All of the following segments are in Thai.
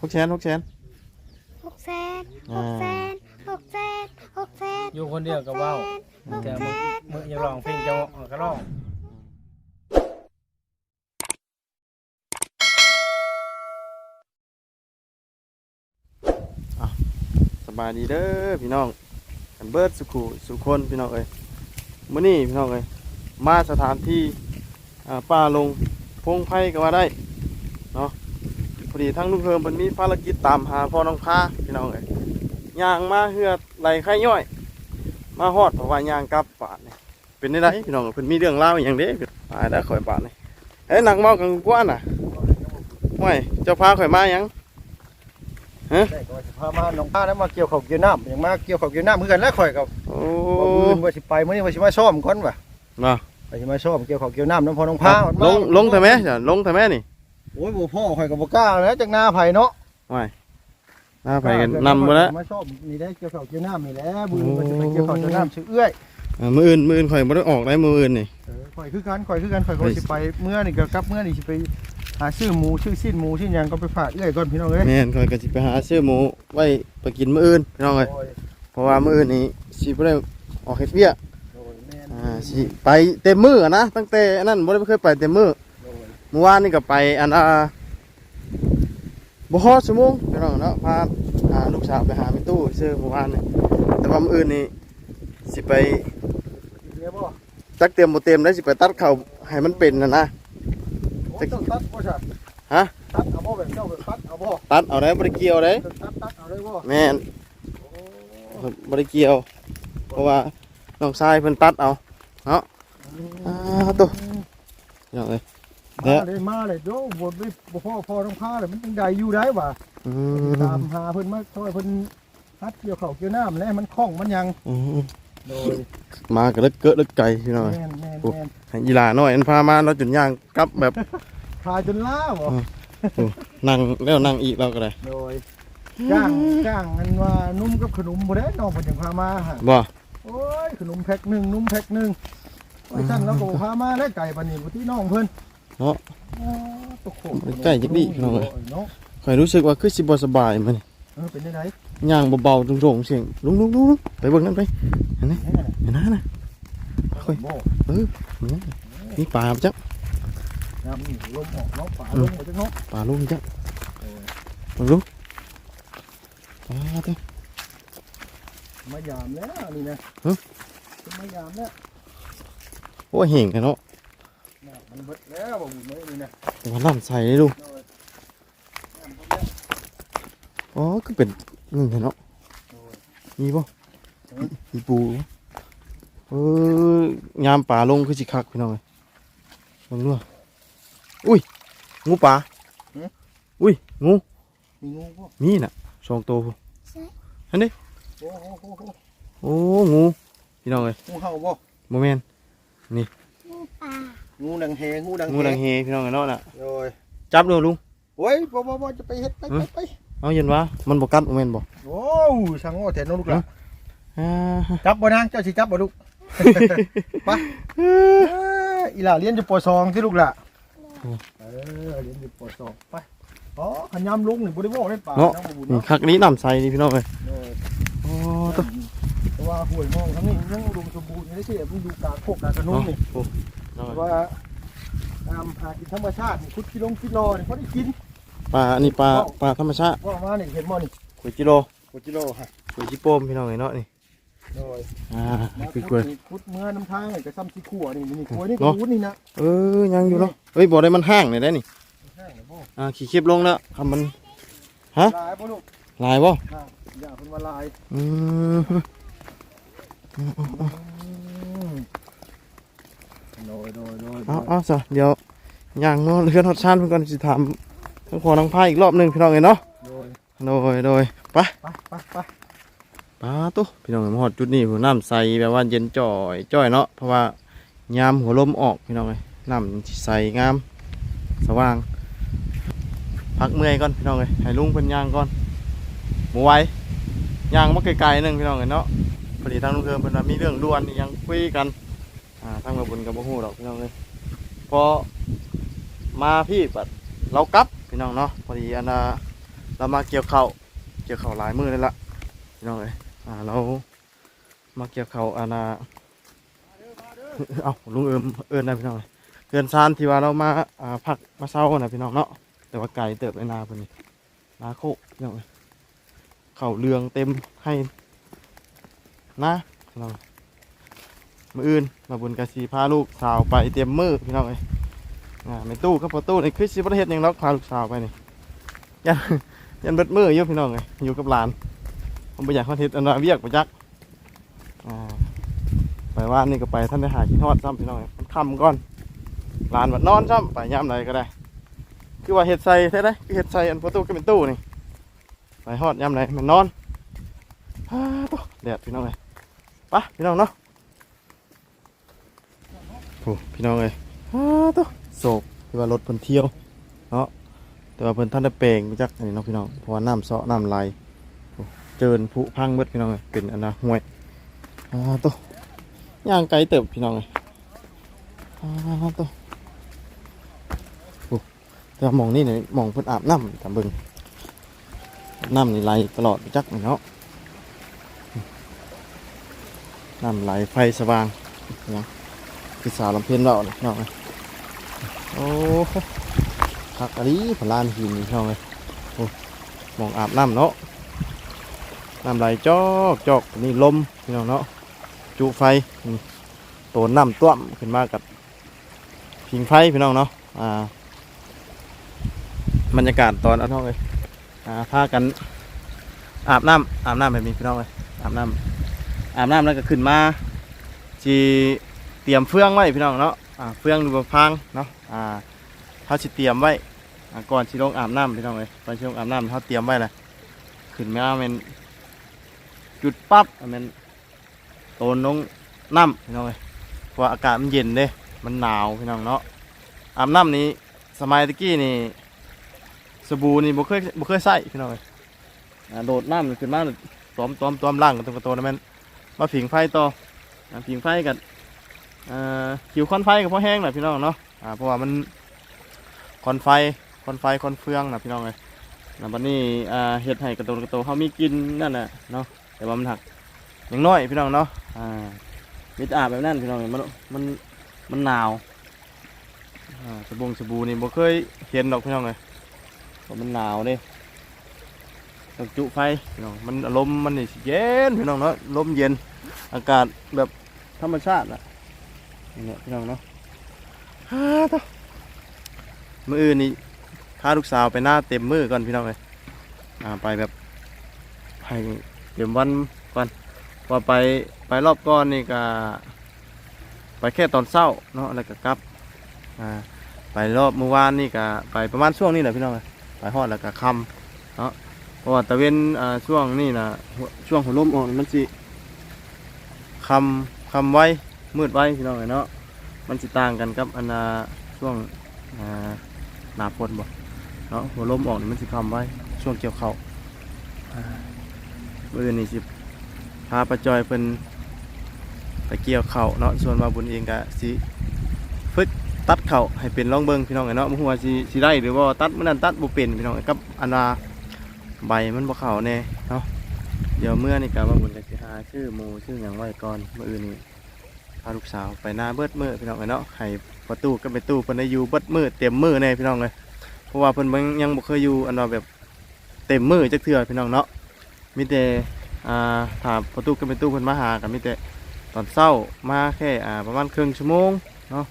หกแสนหกแสนหกแสนหกแสนหกแสนหกแสนอยู่คนเดียวก็เว้าหกแต่แสมือนมืออย่าร้องเพลงเจ้าก็ร้องสบายดีเด้อพี่น้องกันเบิดสุขุสุคนพี่น้องเอ้ยมื้อนี้พี่น้องเอ้ยมาสถานที่อ่าป่าลงพงไผ่ก็ว่าได้เนาะพ อดีทั้งลุงเฮิมมันมีภารกิจตามหาพ่อน้องพาพี่น้องเอ้ยย่างมาเฮือดไหลไข่ย่อย มาฮอดเพราะว่าย่างกลับป่านนี่เป็นได้ไดพี่น้องเพิ่นมีเรื่องเล่าวอหย่างเด้ตายแล้วข่อยป่านนี่เอ้ยหนักเมากันกว่าน่ะห่วยเจ้าพาข่อยมาหยังได้ก็ว่าสิพามาหนองพาแล้วมาเกี่ยวข้าวเกี่ยวน้ำอย่างมาเกี่ยวข้าวเกี่ยวน้ำเหมือนกันแล้วข่อยกับโอ้บ่มื้ออื่นว่าสิไปมื้อนี้ว่าสิมาซ่อมก่อนว่ะเนาะว่าสิมาซ่อมเกี่ยวข้าวเกี่ยวน้ำน้ำพอน้องพาลงลงทำไมจ้ะลงทำไมนี่ โอ้ยบ่พ่อข่อยก็บ่กล้าแล้วจักหน้าไผเนาะหน้าไปกันนำมาแล้วมาซ่อมนี่ได้เกี่ยวข้าวเกี่ยวน้ำนี่แหละมื้อนี้ว่าสิไปเกี่ยวข้าวเกี่ยวน้ำชื่อเอื้อยอ่ามืออื่นมืออื่นข่อยบ่ได้ออกได้มืออื่นนี่เออข่อยคือกันข่อยคือกันข่อยก็สิไปเมื่อนี่ก็กลับเมื่อนี่สิไปหาซื้อหมูซื้อสิ้นหมูชิ้นหยังก็ไปฝากเอื้อยก่อนพี่น้องเอ้ยแม่นข่อยก็สิไปหาซื้อหมูไว้ไปกินมื้ออื่นพี่น้องเอ้ยโอ้ยเพราะว่ามื้ออื่นนี่สิบ่ได้ออกเฮ็ดเวียกโอ้ยแม่นอ่าสิไปเต็มมื้ออะนะตั้งแต่อันนั้นบ่ได้เคยไปเต็มมื้อโอ้ยเมื่อวานนี่ก็ไปอันอ่าบ่ฮอดชั่วโมงพี่น้องเนาะพาอ่าลูกสาวไปหาแม่ตู้ซื้อเมื่อวานนี่แต่ว่ามื้ออื่นนี่สิไปเรียบ่ตักเต็มบ่เต็มได้สิไปตัดเข้าให้มันเป็นน่ะนะโอ้ยต้องตัดบ่ใช่ฮะตัดเอาบ่แบบเจ้าแบบตัดเอาบ่ตัดเอาได้บ่ได้เกี่ยวได้ตัดตัดเอาได้บ่แม่นบริเกี่ยว เพราะว่าน้องชายเพิ่นตัดเอาเนาะอ่าตัวอย่างเลย มาเลยมาเลยโยบดไปบ่พ่อพ่อต้องพาเลยมันจังใดอยู่ได้ว่ะอืตามมหาเพิ่นมาช่วยเพิ่นฮัดเกี่ยวข้าวเกี่ยวน้ำแล้วมันคล่องมันยังอืมโดยมาก็เลิกเกิดเลิกไก่พี่น้อยแม่นแม่นแม่นให้อีหลาน้อยอันพามาเราะจนย่างกลับแบบพาจนล้าบ่นั่งแล้วนั่งอีกเราก็ได้โดยจ้างจ้างอันว่านุ่มกับขนมบ่ได้น้องเพิ่นจังพามาฮะบ่โอ้ยขนมแพ็คหนึงนุ่มแพ็คหนึงโอ้ยท่านแล้วก็บ่พามาแล้วไก่ปานนี้บ่ที่น้องเพิ่น เนาะ อ๋อตกโขง ใกล้จักดิพี่น้องเอ้ยเนาะข่อยรู้สึกว่าคือสิบ่สบายมันเออเป็นจังไดย่างเบาๆตรงๆเสียงลุงลุงลุงลุงไปเบิ่งนั่นไปแม่นเห็นนะนะค่อยบ่เออนี่ปลาจักน้ำนี่ลมออกเนาะฝาลมบ่จังเนาะปลาลุงจักลุงลุงปลาเด้อมายามแล้วนี่นะฮะมายามแล้วโอ้ยเห่งกันเนาะน่ะ มันเบิดแล้วบ่บุญเลยนี่นะแต่ว่าน้ำใสเลยลูกโดยน้ำเบิดแล้วอ๋อก็เป็นหนึ่งเนาะโดยมีป่ะอืมมีปูเออยามป่าลงคือสิคักพี่น้องเอ้ยลองดูอะอุ้ยงูป่าอุ้ยงูมีงูบ่มีน่ะสองตัวพุ่นโอ้โหโอ้โหโอ้งูพี่น้องเอ้ยงูเห่าบ่โมเมนงูป่า งูดังเฮงูดังงูดังเฮพี่น้องเอ้ยเนาะน่ะโดยจับดูลุงโอ้ยบ่บ่บ่จะไปเฮ็ดไปไปไปเอาเย็นวะมันบ่กัดโมเมนบ่โอ้ช่างโง่แท้น้องลูกหล่ะอ่าจับบ่นางเจ้าสิจับบ่ลูกไปเอ้ยอีหล่าเรียนอยู่ป .2 ที่ลูกหล่ะเออเรียนอยู่ป .2 ไปอ๋อขันยามลุงนี่บ่ได้บอกได้ป่าเนาะน้องบ่บุญนี่เนาะคักนี้น้ำใสนี่พี่น้องเอ้ยโดยโอ้ตัวแต่ว่าห่วยมองทั้งนี้ยังอุดมสมบูรณ์อยู่ได้ที่มันอยู่กลางโคกกลางกระนุ่มนี่โอ้น้อง แต่เอ้ยว่าตามหากินธรรมชาตินี่คุดกิโลกิโลนี่เขาได้กินปลาอันนี้ปลาปลาธรรมชาติว่ามานี่เห็นบ่นี่กุยจิโลกุกิโลฮะกุยจิโปมพี่น้องเอ้ยเนาะนี่โดยอ่ามาคืคุอดกล้วยนี่คุดเมื่อน้ำทางนี่ก็ซ้ำที่ขัวนี่นี่ขัวนี่เนาะกูดนี่นะเออยังอยู่เนาะเฮ้ยบ่ได้มันห้างเลยได้นี่แห้งเลยบ่อ่าขี่คลิปลงแล้วคำมันฮะลายบ่ลูกลายบ่อ่าอย่าเพิ่นว่าลายอืมอืม โดยโดยโดยเอาเอาซะเดี๋ยวย่างเนาะเลื่อนฮอดชานเพิ่นก่อนสิถามทั้งพอทั้งพายอีกรอบหนึงพี่น้องเอ้ยเนาะโดยโดยโดยไปไปไปไปปาตุ๊พี่น้องเอ้ยมาฮอดจุดนี้ผมน้ำใสแบบว่าเย็นจ่อยจ่อยเนาะเพราะว่ายามหัวลมออกพี่น้องเอ้ยน้ำสิใสงาม สว่าง พักเมื่อยก่อนพี่น้องเอ้ยให้ลุงเพิ่นย่างก่อนหมูไหว้ย่างมาไกลๆหนึงพี่น้องเอ้ยเนาะพอดีทางลุงเพิ่นเพิ่นว่ามีเรื่องด่วนอีหยังคุยกัน อ่าทางมาบุญกับบ่ฮู้ดอกพี่น้องเอ้ยพอมาพี่บัดเรากลับพี่น้องเนาะพอดีอันน่ะเรามาเกี่ยวข้าวเกี่ยวข้าวหลายมือเลยละพี่น้องเอ้ยอ่าเรามาเกี่ยวข้าวอาณาเอาลุงเอิมเอิญนะพี่น้องเอ้ยเกินซานที่ว่าเรามาอ่าพักมาเช้านะพี่น้องเนาะแต่ว่าไก่เติบไปนาเพิ่นนี่นาโคกพี่น้องเอ้ยข้าเรืองเต็มให้นะพี่น้อง มืออื่นมาบุญกะสีพาลูกสาวไปเตรียมมือพี่น้องเอ้ยอ่าไม่ตู้ครับพอตู้ในคริสซิประเทศยังล็อกพาลูกสาวไปนี่ยันยันเบิดมืออยู่พี่น้องเอ้ยอยู่กับหลานผมไปอยากคอนเทนต์อันว่าเวียกไปจักอ่าไปว่านี่ก็ไปท่านได้หากินทอดซ้ำพี่น้องมันคำก่อนลานวัดนอนซ้ำไปย่ำใดก็ได้ คือว่าเห็ดใส่ใช่ไหมคือเห็ดใส่อันประตูก็เป็นตู้นี่ไปฮอดย่ำใดมันนอนฮ่าตัวแดดพี่น้องเลยไปะพี่น้องเนาะ โอ้พี่น้องเลยฮ่าตัวโศกคือว่ารถเพิ่นเที่ยวเนาะแต่ว่าเพิ่นท่านได้เปลงไปจักอันนี้เนาะพี่น้องเพราะว่าน้ำเสาะน้ำไหลโอ้เจินผุพังเบิดพี่น้องเลยเป็นอันนะห่วยฮ่าตัวย่างไกลเติบพี่น้องเลยอ่าตัวโอ้แต่ว่ามองนี่เนี่ยมองเพิ่นอาบน้ำตามเบิ่งน้ำนี่ไหลตลอดจักเนาะน้ำไหลไฟสว่างเนาะ คือสาวลำเพ็ญเราเนี่ยน้องเลยโอ้โหคักอะลีพลานหินน้องเลยโอ้มองอาบน้ำเนาะน้ำไหลจอกจอกนี่ลมพี่น้องเนาะจุไฟตัวน้ำต้วมขึ้นมากับพิงไฟพี่น้องเนาะอ่าบรรยากาศตอนเอาท้องเลยอ่าพากันอาบน้ำอาบน้ำแบบนี้พี่น้องเลยอาบน้ำอาบน้ำแล้วก็ขึ้นมาจี เตรียมเฟืองไว้พี่น้องเนาะอ่าเฟืองดูบพังเนาะอ่าเขาสิเตรียมไว้อ่าก่อนสิลงอาบน้ำพี่น้องเลยก่อนสิลงอาบน้ำเขาเตรียมไว้เลยขึ้นมาเป็นจุดปั๊บอันนั้นโตนลงน้ำพี่น้องเลยเพราะอากาศมันเย็นเด้มันหนาวพี่น้องเนาะอาบน้ำนี้สมัยตะกี้นี่สบู่นี่บ่เคยบ่เคยใส่พี่น้องเลยโดดน้ำขึ้นมาตอมตอมตอมล่างกับตัวกระโตนั่นแม่นมาผิงไฟต่อผิงไฟกับ ผิวควันไฟกับพอแห้งหน่อยพี่น้องเนาะอ่าเพราะว่ามันควันไฟควันไฟควันเฟืองนะพี่น้องเลยแล้วบัดนี้อ่าเฮ็ดให้กระโตกระโตเขามีกินนั่นน่ะเนาะแต่ว่ามันหักอย่างน้อยพี่น้องเนาะอ่ามิดอาบแบบนั้นพี่น้องมันมันมันหนาวอ่าสบงสบู่นี่บ่เคยเห็นดอกพี่น้องเลยเพราะมันหนาวเด้ต้องจุไฟพี่น้องมันลมมันนี่เย็นพี่น้องเนาะลมเย็นอากาศแบบธรรมชาติอะ นี่แหละพี่น้องเนาะฮ่าต่อมืออื่นนี่พาลูกสาวไปหน้าเต็มมือก่อนพี่น้องเลยอ่าไปแบบให้เต็มวันก่อนพอไปไปรอบก้อนนี่ก็ไปแค่ตอนเช้าเนาะแล้วก็กลับอ่าไปรอบเมื่อวานนี่ก็ไปประมาณช่วงนี้แหละพี่น้องเอ้ยไปฮอดแล้วก็ค่ำเนาะเพราะว่าตะเวนอ่าช่วงนี้นะหัวช่วงหัวลมออกนี่มันสิค่ำค่ำไว้ มืดไว้พี่น้องเอ้ยเนาะมันสิต่างกันกับอันน่ะช่วงหนาฝนบ่เนาะหัวลมออกนี่มันสิคำไว้ช่วงเกี่ยวเขาวอ่ามื้อนี้สิพาประจอยเพิ่นไปเกี่ยวเข่าเนาะส่วนมาบุญเองก็สิฝึกตัดเข่าให้เป็นร่องเบิงพี่น้องเนาะบ่ฮู้ว่าสิสิได้หรือว่าตัดมันนั้นตัดบ่เป็นพี่น้องกับอันาใบมันบ่เข้าแน่เนาะเดี๋ยวเมื่อนี่ก็มาบุญก็สิหาชื่อหมูชื่อหยังไว้ก่อนมื้ออื่นนี่ พาลูกสาวไปหน้าเบิดมือพี่น้องเนาะให้ประตูก็ไปตู้เพิ่นได้อยู่เบิดมือเต็มมือแน่พี่น้องเลยเพราะว่าเพิ่นยังบ่เคยอยู่อันว่าแบบเต็มมือจักเทื่อพี่น้องเนาะมีแต่อ่าถามประตูกันเป็นตู้เพิ่นมาหากันมีแต่ตอนเช้ามาแค่อ่าประมาณครึ่งชั่วโมงเนาะ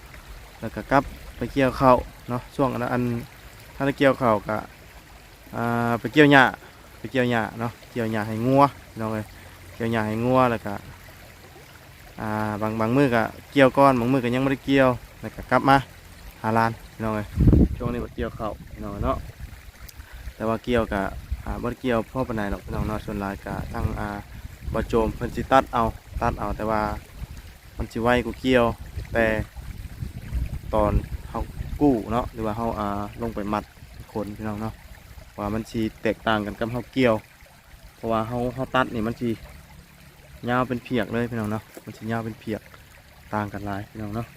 แล้วก็กลับไปเกี่ยวข้าวเนาะช่วงอันนั้นอันถ้าได้เกี่ยวข้าวก็อ่าไปเกี่ยวหญ้าไปเกี่ยวหญ้าเนาะเกี่ยวหญ้าให้งัวพี่น้องเลยเกี่ยวหญ้าให้งัวแล้วก็ อ่าบางบางมือก็เกี่ยวก้อนบางมือก็ยังไม่ได้เกี่ยวแล้วก็กลับมาหาลานพี่น้องเลยช่วงนี้บ่เกี่ยวเข้าพี่น้องเนาะแต่ว่าเกี่ยวกับอ่าบดเกี่ยวพ่อปานใดหรอกพี่น้องเนาะส่วนหลายก็ทั้งอ่าบ่โจมเพิ่นสิตัดเอาตัดเอาแต่ว่ามันสิไวกว่าเกี่ยว แต่ตอนเฮากู้เนาะหรือว่าเฮาอ่าลงไปมัดคนพี่น้องเนาะว่ามันสิแตกต่างกันกับเฮาเกี่ยว เพราะว่าเฮาเฮาตัดนี่มันสิยาวเป็นเพียกเลยพี่น้องเนาะ มันสิยาวเป็นเพียกต่างกันหลายพี่น้องเนาะ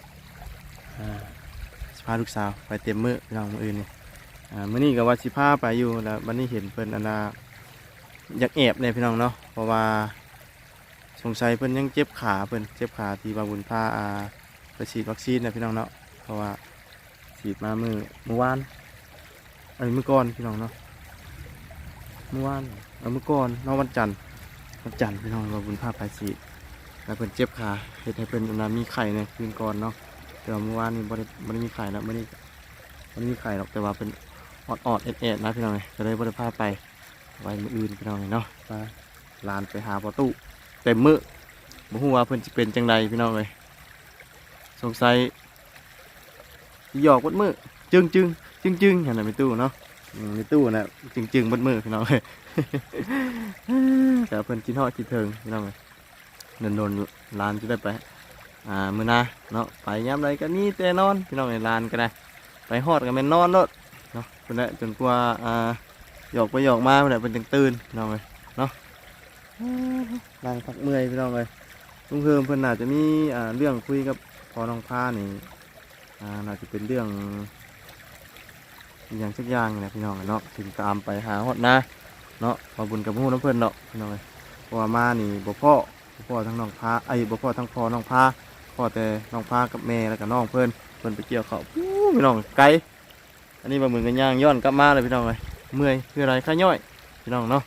สิพาลูกสาวไปเต็มมือพี่น้องมืออื่นนี่อ่ามื้อนี้ก็ว่าสิพาไปอยู่แล้ววันนี้เห็นเพิ่นอนน่ะอยากแอบเนี่ยพี่น้องเนาะเพราะว่าสงสัยเพิ่นยังเจ็บขาเพิ่นเจ็บขาที่บาบุญพาอาไปฉีดวัคซีนนะพี่น้องเนาะเพราะว่าฉีดมามือเมื่อวานเอ้ยมื้อก่อนพี่น้องเนาะเมื่อวานเออมื้อก่อนนาะวันจันทร์วันจันทร์พี่น้องบาบุญพาไปฉีด แล้วเพิ่นเจ็บขาเฮ็ดให้เพิ่นอันะมีไข้ในคืนก่อนเนาะแต่ว่าเมื่อวานนี่บ่ได้บ่ได้มีไข้แล้วมื้อนี้บ่ได้มีไข้หรอกแต่ว่าเป็นออดออดเอ็ดเอ็ดนะพี่น้องเอ้ยก็เลยบริพาไปไว้มืออื่นพี่น้องเอ้ยเนาะมาลานไปหาประตูเต็มมือบ่ฮู้ว่าเพิ่นสิเป็นจังใดพี่น้องเอ้ยสงสัยหยอกบดมือจึงจึงจึงจึงเห็นไหมตู้เนาะมในตู้นะจึงจึงบดมือพี่น้องเอ้ยแต่เพิ่นกินฮอดกินเทิงพี่น้องเอ้ย นนลานจะได้ไปอ่ามือนาเนาะไปยามใดก็นี่แต่นอนพี่น้องเอ้ยลานก็ได้ไปฮอดก็แม่นนอนโลดเนาะเพิ่นแหละจนกว่าอ่าหยอกไปหยอกมาเพิ่นแหละเพิ่นจังตื่นพี่น้องเอ้ยเนาะนั่งพักเมื่อยพี่น้องเอ้ยลุงเพิ่มเพิ่นน่าจจะมีอ่าเรื่องคุยกับพอน้องพานี่อ่าน่าจะเป็นเรื่องอย่างสักอย่างนี่แหละพี่น้องเนาะถึงตามไปหาฮอดนะเนาะมาบุญกับหมู่น้ำเพิ่อนเนาะพี่น้องเอ้ยเพราะว่ามานี่บ่พ่อ บ่พ่อทั้งน้องพาไอ้ยบ่พ่อทั้งพ่อน้องพาพ่อแต่น้องพากับแม่แล้วก็น้องเพิ่นเพิ่นไปเกี่ยวข้าวปู๊พี่น้องไกลอันนี้บะหมึกกันย่างย้อนกลับมาเลยพี่น้องเลยเมื่อยคืออะไรข้าย่อยพี่น้องเนาะ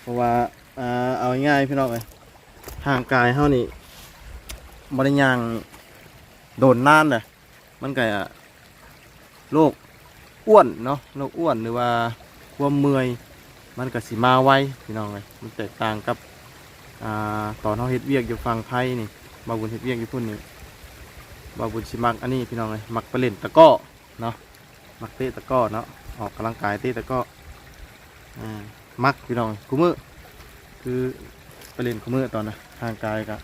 เพราะว่าอ่าเอาง่ายๆพี่น้องเลยห่างกายเฮานี่บริย่างโดนนานเลยมันก็โรคอ้วนเนาะโรคอ้วนหรือว่าความเมื่อย มันก็สิมาไวพี่น้องเลยมันแตกต่างกับอ่าตอนเฮาเฮ็ดเวียกอยู่ฝั่งไทยนี่บาบุญเฮ็ดเวียกอยู่พุ่นนี่บาบุญชิมักอันนี้พี่น้องเลยมักไปเล่นตะก้อเนาะมักเตะตะก้อเนาะออกกำลังกายเตะตะก้ออ่ามักพี่น้องกูมือคือไปเล่นกูมือตอนนะทางกายก็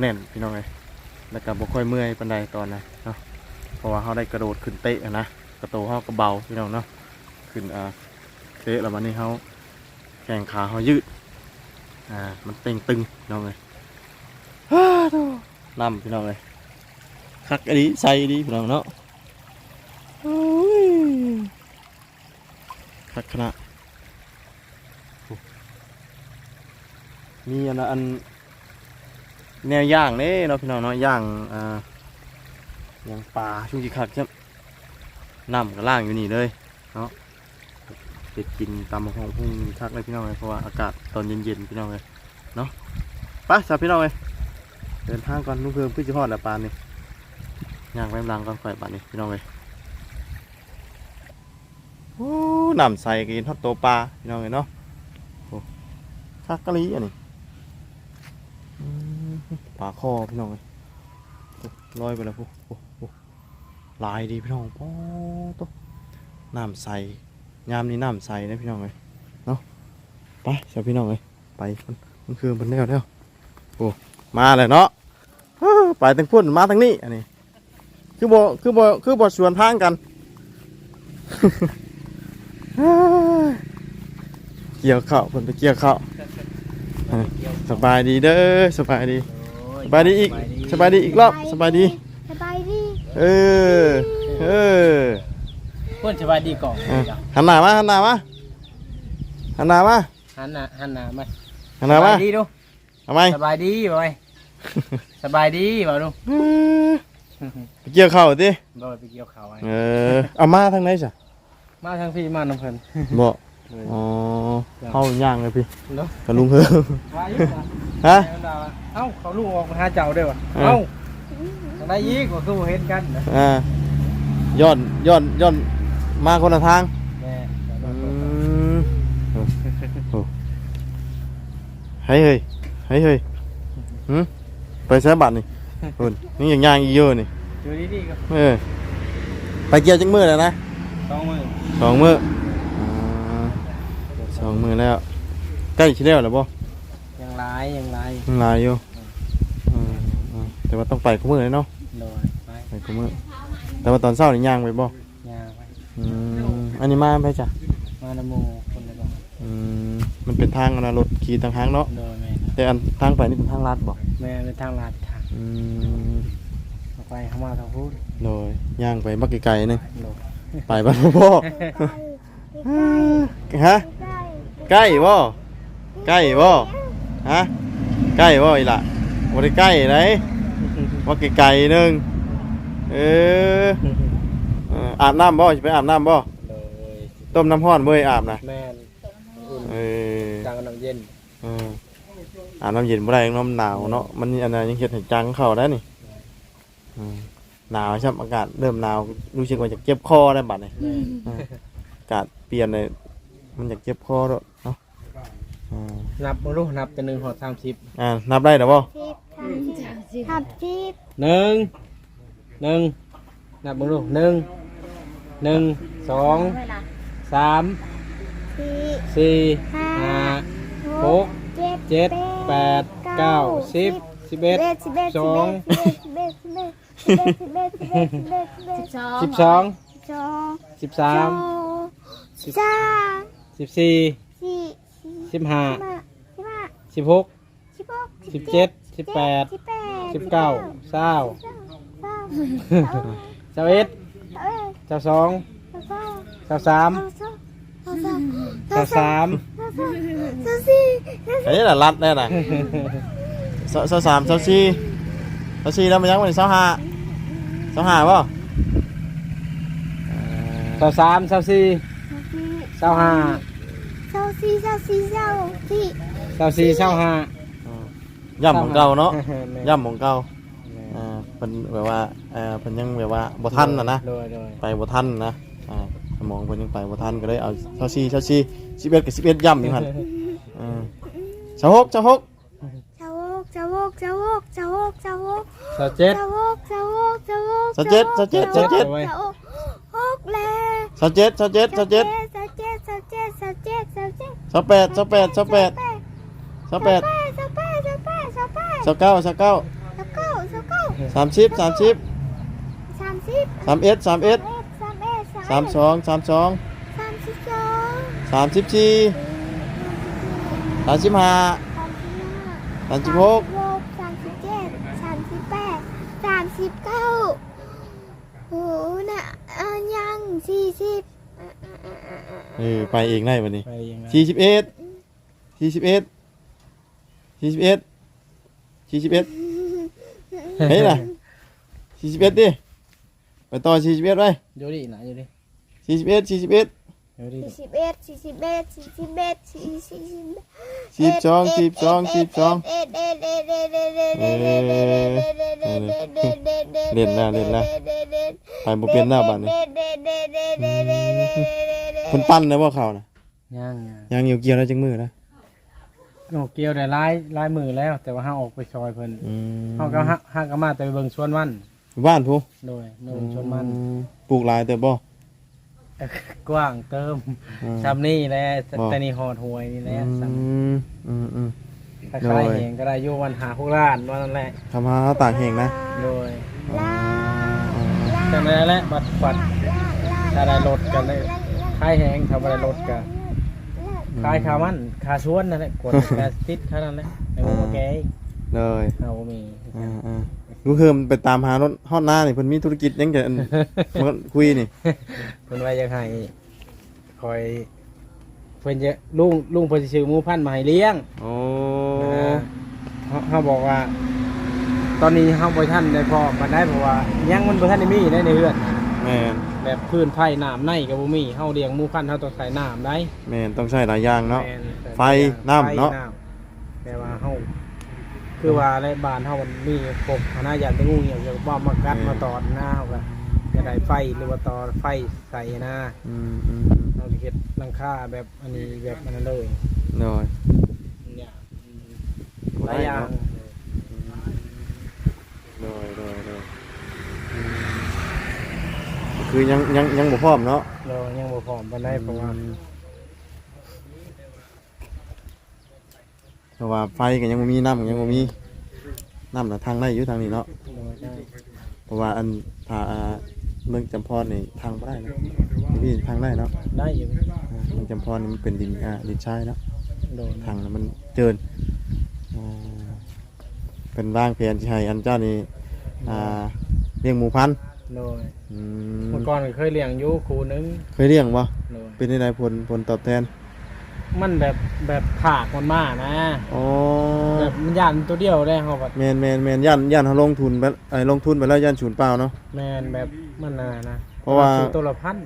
แน่นพี่น้องเลยแล้วก็บ่ค่อยเมื่อยปานใดตอนนะเนาะเพราะว่าเขาได้กระโดดขึ้นเตะนะกระโตเขาก็เบาพี่น้องเนาะขึ้นอ่าเตะแล้ววันนี้เขา ข่งขาเขายืด อ่า มันเต็งตึงพี่น้องเลยฮ่าโธ่นำพี่น้องเลยคักอันนี้ใส่ดีพี่น้องเนาะโอ้ยคักขนาดโอ้มีอันนะอันแนวย่างเน่เนาะพี่น้องเนาะย่างอ่าย่างปลาช่วงที่คักจะน้ำกับล่างอยู่นี่เลยเนาะ เด็ดกินตามห้องพุ่งคักเลยพี่น้องเลยเพราะว่าอากาศตอนเย็นๆพี่น้องเลยเนาะไปสับพี่น้องเลยเดินทางก่อนลุงเพิ่มพื่อจะฮอดแล้วปานนี่ย่างแม่ลังก่อนข่อยบาดนี้พี่น้องเลยโอ้น้ำใสกินทอดตัวปลาพี่น้องเลยเนาะโอ้คักกะลีอันนี้ปลาคอพี่น้องเลยลอยไปแล้วพวกโอ้โอ้ลายดีพี่น้องโอ้ตัวน้ำใส ยามนี้น้ำใสนะพี่น้องเลยเนาะไปเชียวพี่น้องเลยไปมันมันคือมันแนวแล้วโอ้มาเลยเนาะอ้าไปทางพุ่นมาทางนี้อันนี้ คือบ่คือบ่คือบ่สวนทางกัน เกี่ยวข้าวเพิ่นไปเกี่ยวข้าวสบายดีเด้อสบายดีสบายดีอีกสบายดีอีกรอบสบายดีสบายดี เออ เออเพิ่นสบายดีก่อนอะ หันหน้ามาหันหน้ามาหันหน้ามาหันหน้าหันหน้ามาหันหน้าสมาบายดีดูทำไมสบายดีบ่ไว้สบายดีบ่ดูเออไปเกี่ยวข้าวติบ่ไปเกี่ยวข้าวไว้เออเอามาทางไหนจ้ะมาทางพี่มาน้ำเพิ่นบ่อ๋อเข้าย่างเลยพี่เนาะกับลุงเพิ่มว่าอยู่นะฮะเอ้าเขาลูกออกมาหาเจ้าด้วยวะเออเอ้าจังได้อีกว่าคือบ่เห็นกันนะอ่าย้อนย้อนย้อนมาคนละทาง แม่ อืมโอ้โหเฮ้ยเฮ้ยเฮ้ยเฮ้ยหืมไปใช้บัตรนี่คุณนี่อย่างย่างอีกเยอะนี่อยู่ดีๆก็เออไปเกี่ยวจังมือแล้วนะต้องมือสองมืออ่าสองมือแล้วใกล้ชิแล้วหรือบ่ยังหลายยังหลายยังหลายอยู่อืมอืมแต่ว่าต้องไปคู่มือเลยเนาะโดยไปไปคู่มือแต่ว่าตอนเช้านี่ย่างไปบ่ยางไปอืมอันนี้มาไปจ้ะมานำหมู่คนละบ่อืม มันเป็นทางนะรถขี่ทางห้างเนาะ โดยแม่แต่อันทางไปนี่เป็นทางลัดบ่แม่เป็นทางลาดทางอืมไปเข้ามาทางพูดโดยย่างไปบักไกลๆนึงโดยไปบ้านพ่อใกล้ฮะใกล้ใกล้บ่ใกล้บ่ฮะ ใกล้บ่อีหล่ะบ่ได้ใกล้ไหนบักไกลๆนึงเออเอออาบน้ำบ่สิไปอาบน้ำบ่โดยต้มน้ำร้อนบ่ให้อาบนะแม่นอุ่นเออ กลางน้ำเย็นเอออาบน้ำเย็นบ่ได้น้ำหนาวเนาะมันอันนั้นยังเฮ็ดให้จังเข้าได้นี่อืมหนาวใช่อากาศเริ่มหนาวรู้สึกว่าจะเจ็บคอได้บัดนี้แม่นอ่าอากาศเปลี่ยนเลยมันอยากเจ็บคอแล้วเนาะอ่านับบ่รู้นับแต่หนึ่งหอดสามสิบอ่านับได้หรือเปล่าสิบสามสิบสามสิบหนึ่งหนึ่งนับบ่รู้หนึ่งหนึ่งสองสาม สี่ห้าหกเจ็ดแปดเก้าสิบสิบเอ็ดสองสิบสองสิบสามสิบสิบสี่สิบห้าสิบหกสิบเจ็ดสิบแปดสิบเก้าเศร้าเจ้าเอ็ดเจ้าสองเจ้าสาม Sao xám Sao xi Đấy là lặn đây này. Sao, sao xám sao xi Sao xi đâu mà nhắn mình sao hạ Sao hạ không? Sao xám sao xi Sao hạ Sao xi sao xi sao xi Sao xi sao hạ Nhầm bằng cầu nó. Nhầm bằng cầu thân ไปบ่ทันนะ สมองเพิ่นยังไปบ่ทันก็เลยเอาเสาสี่เสาสี่สิบเอ็ดกับสิบเอ็ดย่ำอยู่หั่นอ่าเสาหกเสาหกเจ้าโวกเจ้าโวกเจ้าโวกเจ้าโวกเจ้าโวกเจ้าเจ็ดเจ้าโวกเจ้าโวกเจ้าโวกเสาเจ็ดเสาเจ็ดเสาเจ็ดไว้เจ้าโวกหกเลยเสาเจ็ดเสาเจ็ดเสาเจ็ดเจ้าเจ็ดเจ้าเจ็ดเจ้าเจ็ดเจ้าเจ็ดเสาแปดเสาแปดเสาแปดเสาแปดเจ้าแปดเจ้าแปดเจ้าแปดเสาเก้าเสาเก้าเจ้าเก้าเจ้าเก้าสามสิบสามสิบสามสิบสามเอ็ดสามเอ็ด สามเอ็ดสามสองสามสองสามสิบสองสามสิบสี่สามสิบห้าสามสิบห้าสามสิบหกสามสิบเจ็ดสามสิบแปดสามสิบเก้าโอ้น่ะอะยังสี่สิบเออไปเองได้วันนี้ไปยังไงสี่สิบเอ็ดสี่สิบเอ็ดสี่สิบเอ็ดสี่สิบเอ็ดเฮ้ยล่ะสี่สิบเอ็ดดิไปต่อสี่สิบเอ็ดไปอยู่ดินะอยู่ดิ สี่สิบเอ็ดสี่สิบเอ็ดสี่สิบเอ็ดสี่สิบเอ็ดสี่สิบเอ็ดสี่สิบสิบสองสิบสองสิบสองเล่นละเล่นละไปบุเอปลี่ยนหน้าบ้านนี่คนปั้นนะว่าเขานะย่างย่างเกี่ยวเอกี่ยวแล้วจังมือนะโนเกียวได้ลายลายมือแล้ว แต่ว่าห้เออกไปเอยเพิ่นห้เอ็ห้าก็มาแต่ไปเบิ่งชวนมันบ้านผู้โดยเบิ่งชวนมันปลูเออยแต่บ่ กว้างเติมอืม ซ้ำนี่แหละบ่แต่นี่หอดหวยนี่แหละซ้อืมอืมอืมำถ้าขายโดยเองก็ได้อยู่วันหาหกล้านวันนั้นแหละทำหาต่างแห่งนะโดยลาแต่นั่นแหละบัตรบัตรถ้าได้รถกันเลยขายแหงถ้าบ่ได้รถกันขายขามันขาชวนนั่นแหละกดกาติดแค่นั้นแหละไอ้พวกแกอีกเลยเอาบ่มี อ่าอ่า ลูกเฮิมไปตามหารถฮอดหน้านี่เพิ่นมีธุรกิจยังจะอันมันคุยนี่ เพิ่นว่าจะให้คอยเพิ่นจะลุงลุงเพิ่นสิซื้อหมูพันธุ์มาให้เลี้ยงโอ้นะเขาเขาบอกว่า ตอนนี้เฮาบ่ทันได้พอมาได้เพราะว่ายังมันบ่ทันได้มีได้ในเฮือนแม่นแบบพื้นไผ่น้ำในก็บ่มีเฮาเลี้ยงหมูพันธุ์เฮาต้องใส่น้ำได้แม่นต้องใช้หลายอย่างเนาะ แม่นไฟน้ำเนาะไฟำแต่ว่าเฮา คือว่าในบ้านเฮามันมีพวกคณะยานตะงูเหี่ยวจะว่ามากัดมาตอดหน้าเฮาก็จะได้ไฟหรือว่าต่อไฟใส่หน้าอืมอืมเราจะเฮ็ดหลังคาแบบอันนี้แบบอันนั้นเลยเลยเนี่ยหลายอย่างเลยเลยเลยอืมคือยังยังยังบ่พร้อมเนาะเรายังบ่พร้อมปานใดเพราะว่า เพราะว่าไฟก็ยังบ่มีน้ำก็ยังบ่มีน้ำน่ะทางได้อยู่ทางนี้เนาะเราใช่เพราะว่าอันถ้าอ่าเมืองจำพรนี่ทางบ่ได้เนาะนี่ทางได้เนาะได้อยู่อ่าเมืองจำพรนี่มันเป็นดินอ่าดินทรายเนาะ โดนทางนั้นมันเจินอ่าเป็นร่างเพียนที่ให้อันเจ้านี่อ่าเลี้ยงหมูพันธุ์โดยอืมเมื่อก่อนก็เคยเลี้ยงอยู่ครูหนึงเคยเลี้ยงบ่โดยเป็นได้ผลผลตอบแทน มันแบบแบบผากมันมากนะอ๋อแบบมันย่านตัวเดียวได้เฮาแบบแมนแมนแมนย่านย่านเขาลงทุนไปไอ้ลงทุนไปแล้วย่านศูนย์เปล่าเนาะ แม่นแบบมันน่ะนะเพราะว่า ซื้อตัวละพัน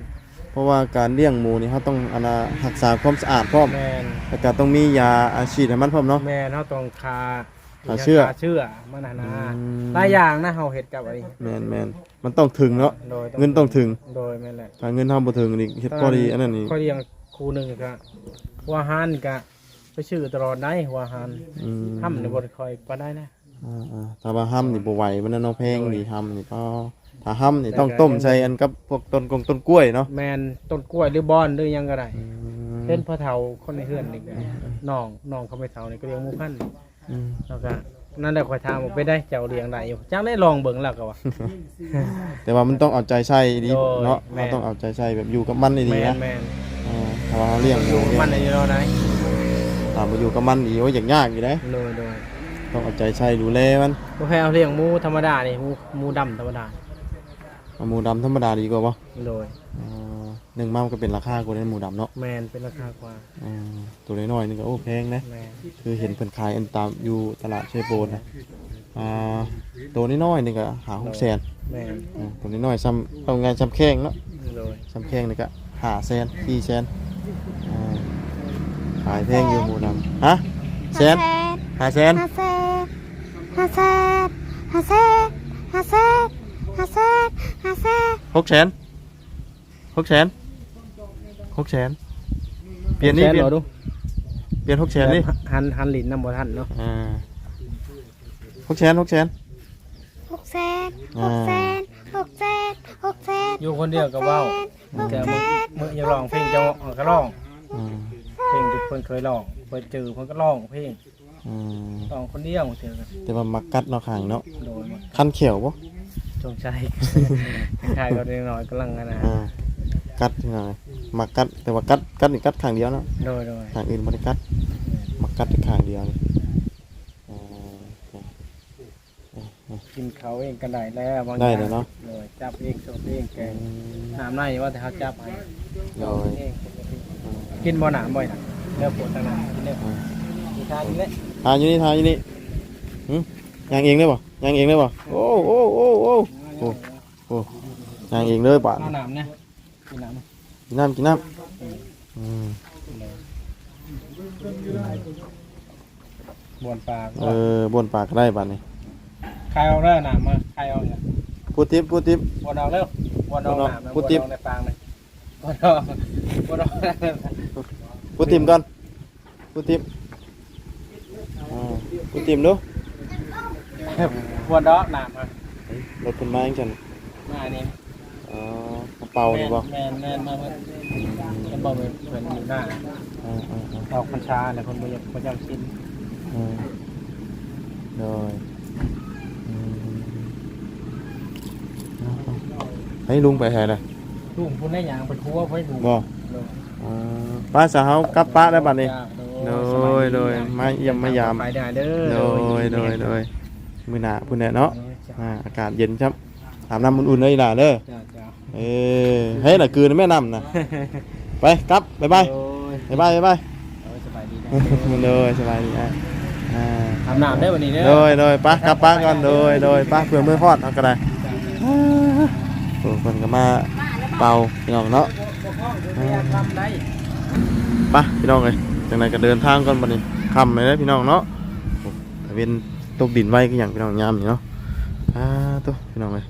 เพราะว่าการเลี้ยงหมูนี่เขาต้องอนนารักษาความสะอาดพร้อมแม่นแล้วก็ต้องมียาอาชีพให้มันพร้อมเนาะ แม่นเฮาต้องคาคาเชื่อคาเชื่อมันน่ะนะอืม หลายอย่างนะเฮาเฮ็ดกับไอ้แมนแมนมันต้องถึงเนาะโดยเงินต้องถึงโดยแม่นแหละถ้าเงินทำบ่ถึงนี่เฮ็ดพอดีอันนั้นนี่ข้อเลี้ยงครูหนึงก็ หัวหันก็ไปชื่อตลอดได้หัวหันอืมทำในบ่ได้ค่อยปานได้นะอ่าๆถ้าว่าห้ำนี่บ่ไหวมันน่ะเนาะแพงนี่ห้ำนี่ก็ถ้าห้ำนี่ต้องต้มใส่อันกับพวกต้นกงต้นกล้วยเนาะแม่นต้นกล้วยหรือบอนหรือหยังก็ได้อืมเป็นพ่อเฒ่าคนในเฮือนนี่ก็น้องน้องเขาไม่เฒ่านี่ก็เลี้ยงหมูพันธุ์อืมแล้วก็นั่นแหละคอยถามว่าไปได้เจ้าเลี้ยงได้อยู่จังได้ลองเบิ่งแล้วก็ว่า แต่ว่ามันต้องเอาใจใส่ดีโดยเนาะแม่ เราต้องเอาใจใส่แบบอยู่กับมันดีแม่ๆนนะแม่น อ่าถ้าว่าเราเลี้ยงหอมูยู่กับมันในเราได้ถามมาอยู่กับมันอีกว่าอย่างยากอยู่เด้โดยโดยต้องเอาใจใส่ดูแลมันบ่แพ้เอาเลี้ยงหมูธรรมดานี่หมูหมูดำธรรมดาเอาหมูดำธรรมดาดีกว่าปะโดยอ่าหนึ่งมามันก็เป็นราคากว่านั้นหมูดำเนาะแม่นเป็นราคากว่าอ่าตัวน้อยๆนี่ก็โอ้แพงนะ แม่นคือเห็นเพิ่นขายอันตามอยู่ตลาดเชยโปนนะอ่าตัวน้อยๆนี่ก็หาหกแสนแม่นอ่าตัวน้อยๆซ้ำเอาไงซ้ำแข้งเนาะโดยซ้ำแข้งนี่ก็ หาแสนสี่แสนอ่าขายแพงอยู่หมูดำฮะแสนหาแสนฮาเซฮาเซฮาเซฮาเซฮาเซฮาเซหกแสนหกแสนหกแสนเปลี่ยนนี่เปลี่ยนแสบ่ดูเปลี่ยนหกแสนนี่หันหันลิ้นนำบ่ทันเนาะอ่าหกแสนหกแสนหกแสน หกแสนหกแสนหกแสนอยู่คนเดียวก็เว้าหกแต่แสมื้อนมื้ออย่าร้องเพลงเจ้าก็ร้องอืมเพลงที่เพิ่นเคยร้องเพิ่นเจอเพิ่นก็ร้องเพลงอืมร้องคนเดียวเถื่อกันแต่ว่ามักกัดเนาะข้างเนาะโดยมาคันเขียวปะจงใจคล้ายๆก็เล็กน้อยกำลังอะนะอ่ากัดยังไงมักกัดแต่ว่ากัดกัดนี่กัดข้างเดียวเนาะโดยโดยข้างอื่นไม่ได้กัดมักกัดแต่ข้างเดียวนี่อ่า กินเขาเองก็ได้แล้วบางได้เลยเนาะ โดยจับเองสดเองแกอืงมน้ำในว่าแต่เขาจับให้โดย เองกินบ่หนามบ่อยนะเริ่มปวดทางหน้ากินเร็วอ่ามีทานกินเลยทานอยู่นี่ทานอยู่นี่หึยางเองได้ป่ะยางเองได้ป่ะโอ้โอ้โอ้โอ้โอ้โอ้ยางเองเลยป่ะเอาหนามนะกินหนามกินน้ำกินน้ำอืมบวนปลาเออบนปากก็ได้ป่ะนี่ ใครเอาเรื่องหนามมาใครเอาเนี่ยพูดทิปพูดทิปบวนเอาเร็วบวนเอาหนามนะพูดติ๊บบวนเอาในปางเลยบวนเอาบวนเอาพูดทิมก่อนพูดทิมอ่าพูดทิมดูบวนดอกหนามมารถเป็นไม้จังมานี่อ๋อกระเป๋านี่บ่แมนแมนมาเมื่อจะบอกเป็นเพื่อนอยู่หน้าอ่าอ่าอ่าออกพันชาเนี่ยคนบ่อยากคนจำชินอ่าโดยอืม ให้ลุงไปแทนเลยลุงพูดได้หยังเป็นครัวเพื่อนลุงบ่อ๋อป้าสาวกลับป้าได้บัดนี้โดยโดยมาเยี่ยมมายามไปได้เด้อโดยโดยโดยมื้อหน้าพุ่นแหละเนาะอ่าอากาศเย็นครับอาบน้ำอุ่นๆเลยล่ะเด้อจ้าจ้าเอ้ยเฮ้ยน่ะคืนแม่น้ำนะไปกลับบ๊ายบายโดยบ๊ายบายบ๊ายบายโดยสบายดีนะมันเลยสบายดีอะอ่าอาบน้ำได้วันนี้เด้อโดยโดยป้ากลับป้าก่อนโดยโดยป้าเพื่อมือฮอดเอาก็ได้ โอ้คนก็มาเป่าพี่น้องเนาะไปพี่น้องเลยจังไดก็เดินทางก่อนบัดนี้ค่ำเลยนะพี่น้องเนาะโอ้ตะเวนตกดินไว้ก็อย่างพี่น้องยามนี่เนาะอ่าตัวพี่น้องเลย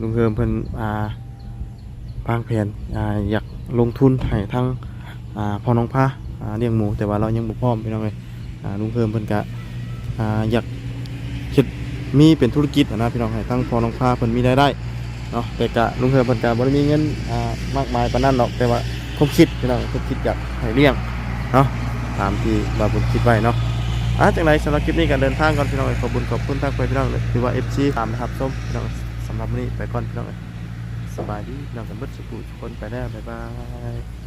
ลุงเฮิมเพิ่นอ่าวางแผนอ่าอยากลงทุนให้ทั้งอ่าพ่อน้องพาอ่าเลี้ยงหมูแต่ว่าเรายังบ่พร้อมพี่น้องเลยอ่าลุงเฮิมเพิ่นก็อ่าอยากคิดมีเป็นธุรกิจนะพี่น้องให้ทั้งพ่อน้องพาเพิ่นมีรายได้ เนาะแต่กะลุงเฮิมเพิ่นกะบ่ได้มีเงินอ่ามากมายปานนั้นหรอกแต่ว่าความคิดพี่น้องความคิดอยากให้เลี้ยงเนาะตามที่บาบุญคิดไว้เนาะอะจังไรสำหรับคลิปนี้การเดินทางก่อนพี่น้องขอบคุญขอบคุณทักไปพี่น้องเลยถือว่า FC ตามนะครับส้มพี่น้องสำหรับวันนี้ไปก่อนพี่น้องเลยสบายดีพี่น้องกันเบิดสุขทุกคนไปแล้วบ๊ายบาย